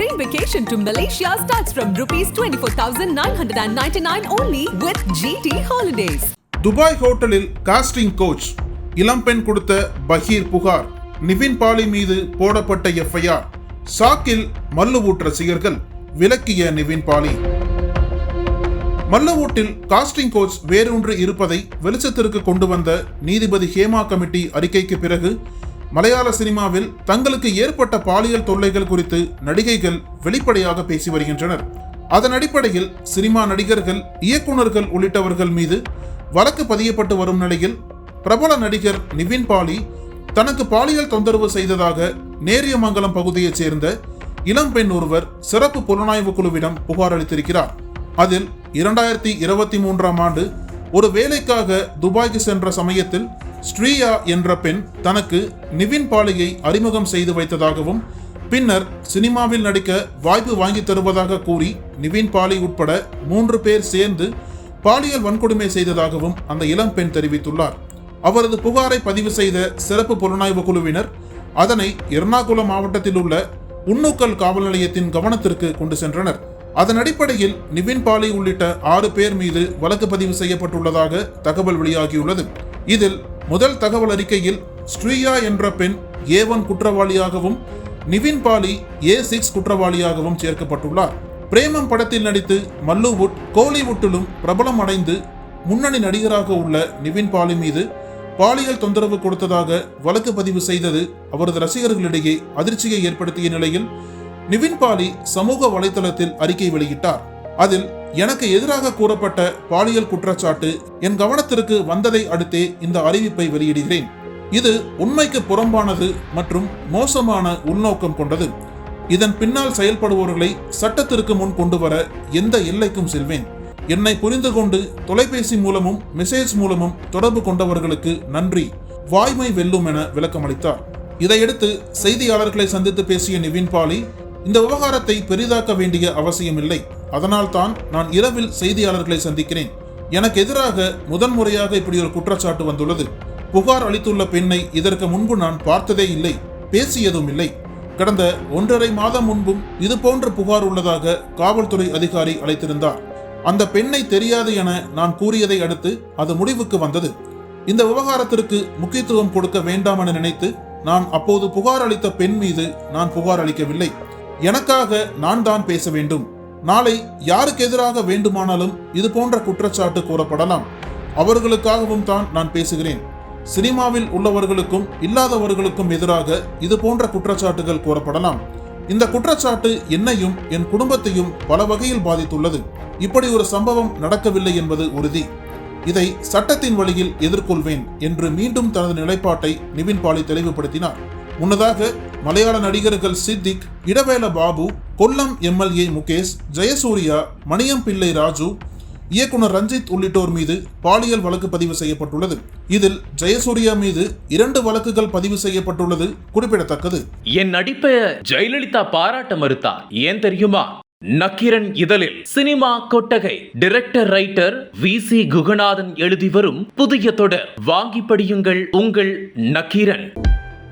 train vacation to Malaysia starts from rupees 24,999 only with GT Holidays. Dubai ஹோட்டலில் casting couch இளம்பெண் கொடுத்த பகீர் புகார் நிவின் பாலி மீது போடப்பட்ட எஃப்ஐஆர் சாக்கில் மல்லுவூட் ரசிகர்கள் விலக்கிய நிவின் பாலி மல்லவூட்டில் காஸ்டிங் கோச் வேறொன்று இருப்பதை வெளிச்சத்திற்கு கொண்டு வந்த நீதிபதி ஹேமா கமிட்டி அறிக்கைக்கு பிறகு மலையாள சினிமாவில் தங்களுக்கு ஏற்பட்ட பாலியல் தொல்லைகள் குறித்து நடிகைகள் வெளிப்படையாக பேசி வருகின்றனர். அதன் அடிப்படையில் சினிமா நடிகர்கள் இயக்குனர்கள் உள்ளிட்டவர்கள் மீது வழக்கு பதியப்பட்டு வரும் நிலையில் பிரபல நடிகர் நிவின் பாலி தனக்கு பாலியல் தொந்தரவு செய்ததாக நேரியமங்கலம் பகுதியைச் சேர்ந்த இளம் பெண் ஒருவர் சிறப்பு புலனாய்வு குழுவிடம் புகார் அளித்திருக்கிறார். அதில் இரண்டாயிரத்தி இருபத்தி மூன்றாம் ஆண்டு ஒரு வேலைக்காக துபாய்க்கு சென்ற சமயத்தில் ஸ்ரீயா என்ற பெண் தனக்கு நிவின் பாலியை அறிமுகம் செய்து வைத்ததாகவும் பின்னர் சினிமாவில் நடிக்க வாய்ப்பு வாங்கி தருவதாக கூறி நிவின் பாலி உட்பட மூன்று பேர் சேர்ந்து பாலியல் வன்கொடுமை செய்ததாகவும் அந்த இளம் பெண் தெரிவித்துள்ளார். அவரது புகாரை பதிவு செய்த சிறப்பு புலனாய்வு குழுவினர் அதனை எர்ணாகுளம் மாவட்டத்தில் உள்ள உன்னூக்கல் காவல் நிலையத்தின் கவனத்திற்கு கொண்டு சென்றனர். அதன் அடிப்படையில் நிவின் பாலி உள்ளிட்ட ஆறு பேர் மீது வழக்கு பதிவு செய்யப்பட்டுள்ளதாக தகவல் வெளியாகியுள்ளது. இதில் முதல் தகவல் அறிக்கையில் ஸ்ரீயா என்ற பெண் ஏ ஒன் குற்றவாளியாகவும் நிவின் பாலி ஏ சிக்ஸ் குற்றவாளியாகவும் சேர்க்கப்பட்டுள்ளார். பிரேமம் படத்தில் நடித்து மல்லுவுட் கோலிவுட்டிலும் பிரபலம் அடைந்து முன்னணி நடிகராக உள்ள நிவின் பாலி மீது பாலியல் தொந்தரவு கொடுத்ததாக வழக்கு பதிவு செய்தது அவரது ரசிகர்களிடையே அதிர்ச்சியை ஏற்படுத்திய நிலையில் நிவின் பாலி சமூக வலைதளத்தில் அறிக்கை வெளியிட்டார். அதில் எனக்கு எதிராக கூறப்பட்ட பாலியல் குற்றச்சாட்டு என் கவனத்திற்கு வந்ததை அடுத்தே இந்த அறிவிப்பை வெளியிடுகிறேன். இது உண்மைக்கு புறம்பானது மற்றும் மோசமான உள்நோக்கம் கொண்டது. இதன் பின்னால் செயல்படுபவர்களை சட்டத்திற்கு முன் கொண்டு வர எந்த எல்லைக்கும் செல்வேன். என்னை புரிந்து கொண்டு தொலைபேசி மூலமும் மெசேஜ் மூலமும் தொடர்பு கொண்டவர்களுக்கு நன்றி. வாய்மை வெல்லும் என விளக்கமளித்தார். இதையடுத்து செய்தியாளர்களை சந்தித்து பேசிய நிவின் பாலி இந்த விவகாரத்தை பெரிதாக்க வேண்டிய அவசியமில்லை. அதனால்தான் நான் இரவில் செய்தியாளர்களை சந்திக்கிறேன். எனக்கு எதிராக முதன்முறையாக இப்படி ஒரு குற்றச்சாட்டு வந்துள்ளது. புகார் அளித்துள்ள பெண்ணை இதற்கு முன்பு நான் பார்த்ததே இல்லை பேசியதும் இல்லை. கடந்த ஒன்றரை மாதம் முன்பும் இது போன்ற புகார் உள்ளதாக காவல்துறை அதிகாரி அழைத்திருந்தார். அந்த பெண்ணை தெரியாது என நான் கூறியதை அடுத்து அது முடிவுக்கு வந்தது. இந்த விவகாரத்திற்கு முக்கியத்துவம் கொடுக்க வேண்டாம் என நினைத்து நான் அப்போது புகார் அளித்த பெண் மீது நான் புகார் அளிக்கவில்லை. எனக்காக நான் தான் பேச வேண்டும். நாளை யாருக்கு எதிராக வேண்டுமானாலும் இது போன்ற குற்றச்சாட்டு கூறப்படலாம். அவர்களுக்காகவும் தான் நான் பேசுகிறேன். சினிமாவில் உள்ளவர்களுக்கும் இல்லாதவர்களுக்கும் எதிராக இது போன்ற குற்றச்சாட்டுகள் கூறப்படலாம். இந்த குற்றச்சாட்டு என்னையும் என் குடும்பத்தையும் பல வகையில் பாதித்துள்ளது. இப்படி ஒரு சம்பவம் நடக்கவில்லை என்பது உறுதி. இதை சட்டத்தின் வழியில் எதிர்கொள்வேன் என்று மீண்டும் தனது நிலைப்பாட்டை நிவின் பாலி தெளிவுபடுத்தினார். முன்னதாக மலையாள நடிகர்கள் சித்திக் இடவேல பாபு கொல்லம் எம்எல்ஏ முகேஷ் ஜெயசூர்யா மணியம் பிள்ளை ராஜு இயக்குனர் ரஞ்சித் உள்ளிட்டோர் மீது பாலியல் வழக்கு பதிவு செய்யப்பட்டுள்ளது. இதில் ஜெயசூர்யா மீது இரண்டு வழக்குகள் பதிவு செய்யப்பட்டுள்ளது குறிப்பிடத்தக்கது. என் நடிப்பை ஜெயலலிதா பாராட்ட மறுத்தார் ஏன் தெரியுமா? நக்கீரன் இதழில் சினிமா கொட்டகை director writer V C Guhanathan எழுதி வரும் புதிய தொடர். வாங்கி படியுங்கள் உங்கள் நக்கீரன்.